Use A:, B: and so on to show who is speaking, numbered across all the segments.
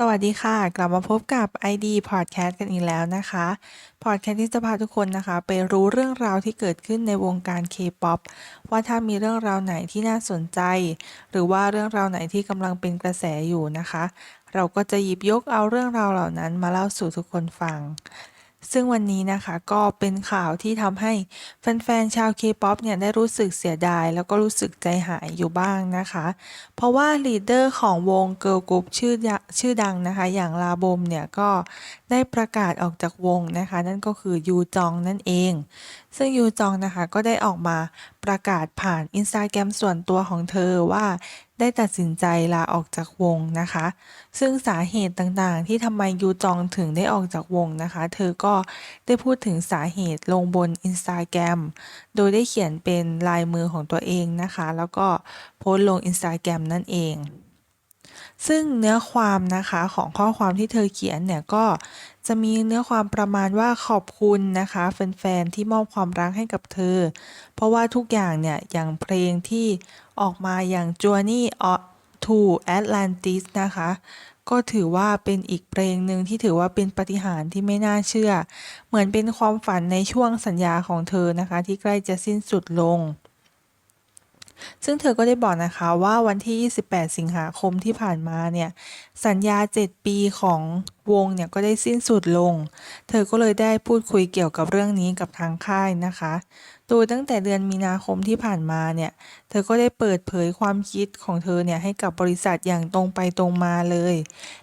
A: สวัสดีค่ะ กลับมาพบกับ ID Podcast กันอีกแล้วนะคะ Podcast ที่จะพาทุกคนนะคะ ไปรู้เรื่องราวที่เกิดขึ้นในวงการ K-POP ว่าถ้ามีเรื่องราวไหนที่น่าสนใจ หรือว่าเรื่องราวไหนที่กำลังเป็นกระแสอยู่นะคะ เราก็จะหยิบยกเอาเรื่องราวเหล่านั้นมาเล่าสู่ทุกคนฟัง ซึ่งวันนี้นะคะก็เป็นข่าวที่ทำให้แฟนๆ ชาว K-POP เนี่ยได้รู้สึกเสียดาย แล้วก็รู้สึกใจหายอยู่บ้างนะคะ เพราะว่าลีดเดอร์ของวงเกิร์ลกรุ๊ปชื่อชื่อดังนะคะ อย่างลาบมเนี่ยก็ได้ประกาศออกจากวงนะคะ นั่นก็คือยูจองนั่นเอง ซึ่งยูจองนะคะก็ได้ออกมาประกาศผ่านอินสตาแกรมส่วนตัวของเธอว่าได้ตัดสินใจลาออกจากวงนะคะ ซึ่งสาเหตุต่างๆ ที่ทำไมยูจองถึงได้ออกจากวงนะคะ เธอก็ได้พูดถึงสาเหตุลงบนอินสตาแกรมโดยได้เขียนเป็นลายมือของตัวเองนะคะ แล้วก็โพสต์ลงอินสตาแกรมนั่นเอง ซึ่งเนื้อความนะคะของข้อความที่เธอเขียนเนี่ยก็จะมีเนื้อความประมาณว่าขอบคุณนะคะแฟนๆที่มอบความรักให้กับเธอ เพราะว่าทุกอย่างเนี่ยอย่างเพลงที่ออกมาอย่าง Journey to Atlantis นะคะ ก็ถือว่าเป็นอีกเพลงหนึ่งที่ถือว่าเป็นปาฏิหาริย์ที่ไม่น่าเชื่อ เหมือนเป็นความฝันในช่วงสัญญาของเธอนะคะ ที่ใกล้จะสิ้นสุดลง ซึ่งเธอก็ได้บอกนะคะว่าวันที่ 28 สิงหาคมที่ผ่านมาเนี่ย สัญญา 7 ปีของวงเนี่ยก็ได้สิ้นสุดลง เธอก็เลยได้พูดคุยเกี่ยวกับเรื่องนี้กับทางค่ายนะคะ โดยตั้งแต่เดือนมีนาคมที่ผ่านมาเนี่ย เธอก็ได้เปิดเผยความคิดของเธอเนี่ยให้กับบริษัทอย่างตรงไปตรงมาเลย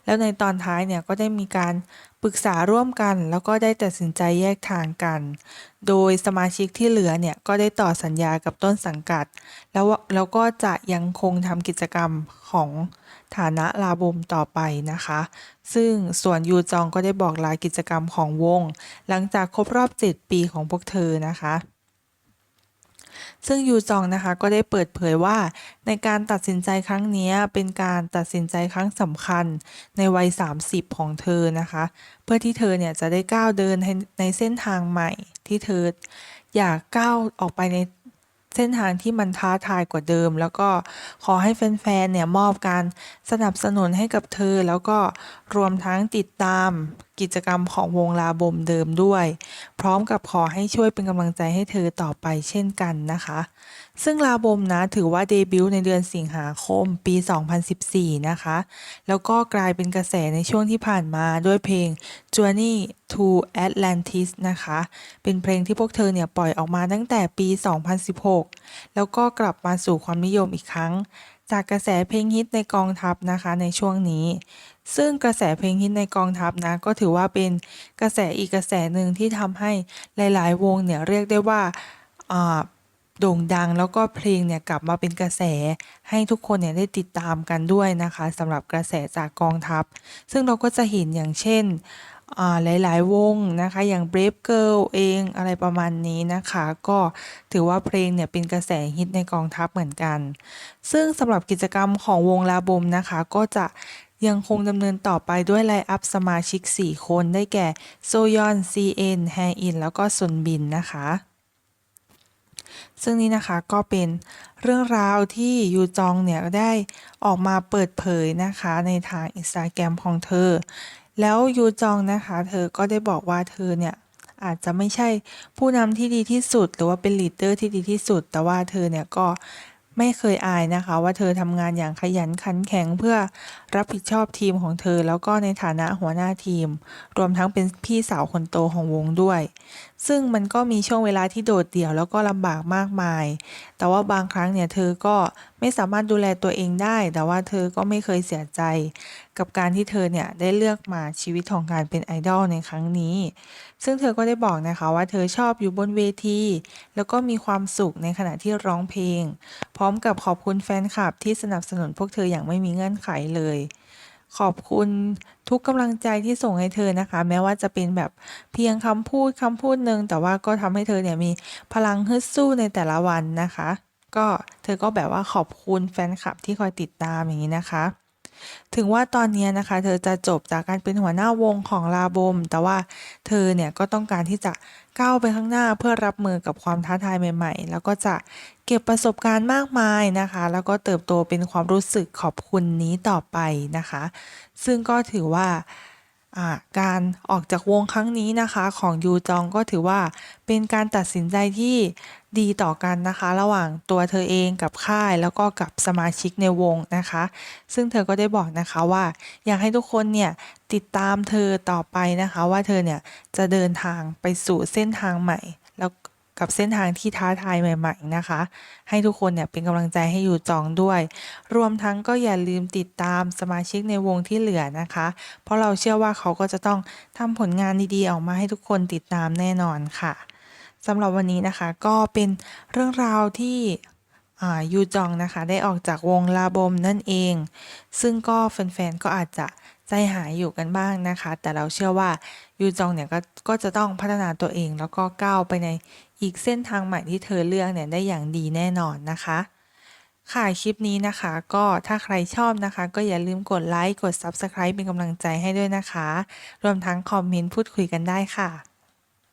A: แล้วในตอนท้ายเนี่ยก็ได้มีการปรึกษาร่วมกัน แล้วก็ได้ตัดสินใจแยกทางกัน โดยสมาชิกที่เหลือเนี่ยก็ได้ต่อสัญญากับต้นสังกัด แล้วแล้วก็จะยังคงทำกิจกรรมของฐานะลาบมต่อไปนะคะ ซึ่งส่วนยูจองก็ได้บอกลากิจกรรมของวง หลังจากครบรอบ 7 ปีของพวกเธอนะคะ ซึ่งยูจองนะคะก็ได้เปิดเผยว่า ในการตัดสินใจครั้งนี้เป็นการตัดสินใจครั้งสำคัญในวัย 30 ของเธอนะคะ เพื่อที่เธอเนี่ยจะได้ก้าวเดินในเส้นทางใหม่ที่เธออยากก้าวออกไปในเส้นทางที่มันท้าทายกว่าเดิม แล้วก็ขอให้แฟนๆ เนี่ยมอบการสนับสนุนให้กับเธอ แล้วก็รวมทั้งติดตามกิจกรรมของวงลาบมเดิมด้วย พร้อมกับขอให้ช่วยเป็นกำลังใจให้เธอต่อไปเช่นกันนะคะ ซึ่งลาบมนะถือว่าเดบิวต์ในเดือนสิงหาคมปี 2014 นะคะ แล้วก็กลายเป็นกระแสในช่วงที่ผ่านมาด้วยเพลง Journey to Atlantis นะคะ เป็นเพลงที่พวกเธอเนี่ยปล่อยออกมาตั้งแต่ปี 2016 แล้วก็กลับมาสู่ความนิยมอีกครั้ง จากกระแสเพลงฮิตในกองทัพนะคะในช่วงนี้ ซึ่งกระแสเพลงฮิตในกองทัพนะก็ถือว่าเป็นกระแสอีกกระแสหนึ่งที่ทำให้หลาย ๆ วงเนี่ยเรียกได้ว่าโด่งดังแล้วก็เพลงเนี่ยกลับมาเป็นกระแสให้ทุกคนเนี่ยได้ติดตามกันด้วยนะคะสำหรับกระแสจากกองทัพ ซึ่งเราก็จะเห็นอย่างเช่น หลาย ๆ วงนะคะ อย่าง Brave Girl เองอะไรประมาณนี้นะคะ ก็ถือว่าเพลงเนี่ยเป็นกระแสฮิตในกองทัพเหมือนกัน ซึ่งสำหรับกิจกรรมของวงลาบมนะคะ ก็จะยังคงดำเนินต่อไปด้วยไลน์อัพสมาชิก 4 คนได้แก่ โซยอน CN แฮอิน แล้วก็ซุนบินนะคะ ซึ่งนี้นะคะก็เป็นเรื่องราวที่ยูจองเนี่ยได้ออกมาเปิดเผยนะคะในทางอินสตาแกรมของเธอ แล้วยูจองนะคะ เธอก็ได้บอกว่าเธอเนี่ยอาจจะไม่ใช่ผู้นำที่ดีที่สุด หรือว่าเป็นลีดเดอร์ที่ดีที่สุด แต่ว่าเธอเนี่ยก็ไม่เคยอายนะคะ ว่าเธอทำงานอย่างขยันขันแข็งเพื่อรับผิดชอบทีมของเธอ แล้วก็ในฐานะหัวหน้าทีม รวมทั้งเป็นพี่สาวคนโตของวงด้วย ซึ่งมันก็มีช่วงเวลาที่โดดเดี่ยวแล้วก็ลำบากมากมาย แต่ว่าบางครั้งเนี่ยเธอก็ไม่สามารถดูแลตัวเองได้ แต่ว่าเธอก็ไม่เคยเสียใจ กับการที่เธอเนี่ยได้เลือกมาชีวิตของการเป็นไอดอลในครั้งนี้ ซึ่งเธอก็ได้บอกนะคะว่าเธอชอบอยู่บนเวที แล้วก็มีความสุขในขณะที่ร้องเพลง พร้อมกับขอบคุณแฟนคลับที่สนับสนุนพวกเธออย่างไม่มีเงื่อนไขเลย ขอบคุณทุกกำลังใจที่ส่งให้เธอนะคะ แม้ว่าจะเป็นแบบเพียงคำพูดคำพูดหนึ่งแต่ว่าก็ทำให้เธอเนี่ยมีพลังฮึดสู้ในแต่ละวันนะคะ ก็เธอก็แบบว่าขอบคุณแฟนคลับที่คอยติดตามอย่างนี้นะคะ ถึงว่าตอนนี้นะคะ เธอจะจบจากการเป็นหัวหน้าวงของลาบม แต่ว่าเธอเนี่ยก็ต้องการที่จะก้าวไปข้างหน้าเพื่อรับมือกับความท้าทายใหม่ๆ แล้วก็จะเก็บประสบการณ์มากมายนะคะ แล้วก็เติบโตเป็นความรู้สึกขอบคุณนี้ต่อไปนะคะ ซึ่งก็ถือว่าอ่า การออกจากวงครั้งนี้นะคะของยูจองก็ถือว่าเป็นการตัดสินใจที่ดีต่อกันนะคะ ระหว่างตัวเธอเองกับค่ายแล้วก็กับสมาชิกในวงนะคะ ซึ่งเธอก็ได้บอกนะคะว่า อยากให้ทุกคนเนี่ยติดตามเธอต่อไปนะคะ ว่าเธอเนี่ยจะเดินทางไปสู่เส้นทางใหม่ แล้ว กับเส้นทางที่ท้าทายใหม่ๆนะคะ ให้ทุกคนเนี่ยเป็นกำลังใจให้อยู่จองด้วย รวมทั้งก็อย่าลืมติดตามสมาชิกในวงที่เหลือนะคะ เพราะเราเชื่อว่าเขาก็จะต้องทำผลงานดีๆออกมาให้ทุกคนติดตามแน่นอนค่ะสำหรับวันนี้นะคะก็เป็นเรื่องราวที่ยูจองนะคะ ได้ออกจากวงลาบมนั่นเอง ซึ่งก็แฟนๆก็อาจจะ ใจหายอยู่กันบ้างนะคะ แต่เราเชื่อว่ายูจองเนี่ยก็ก็จะต้องพัฒนาตัวเองแล้วก็ก้าวไปในอีกเส้นทางใหม่ที่เธอเลือกเนี่ยได้อย่างดีแน่นอนนะคะ ค่ะคลิปนี้นะคะ ก็ถ้าใครชอบนะคะ ก็อย่าลืมกดไลค์กด Subscribe เป็นกำลังใจให้ด้วยนะคะ รวมทั้งคอมเมนต์พูดคุยกันได้ค่ะ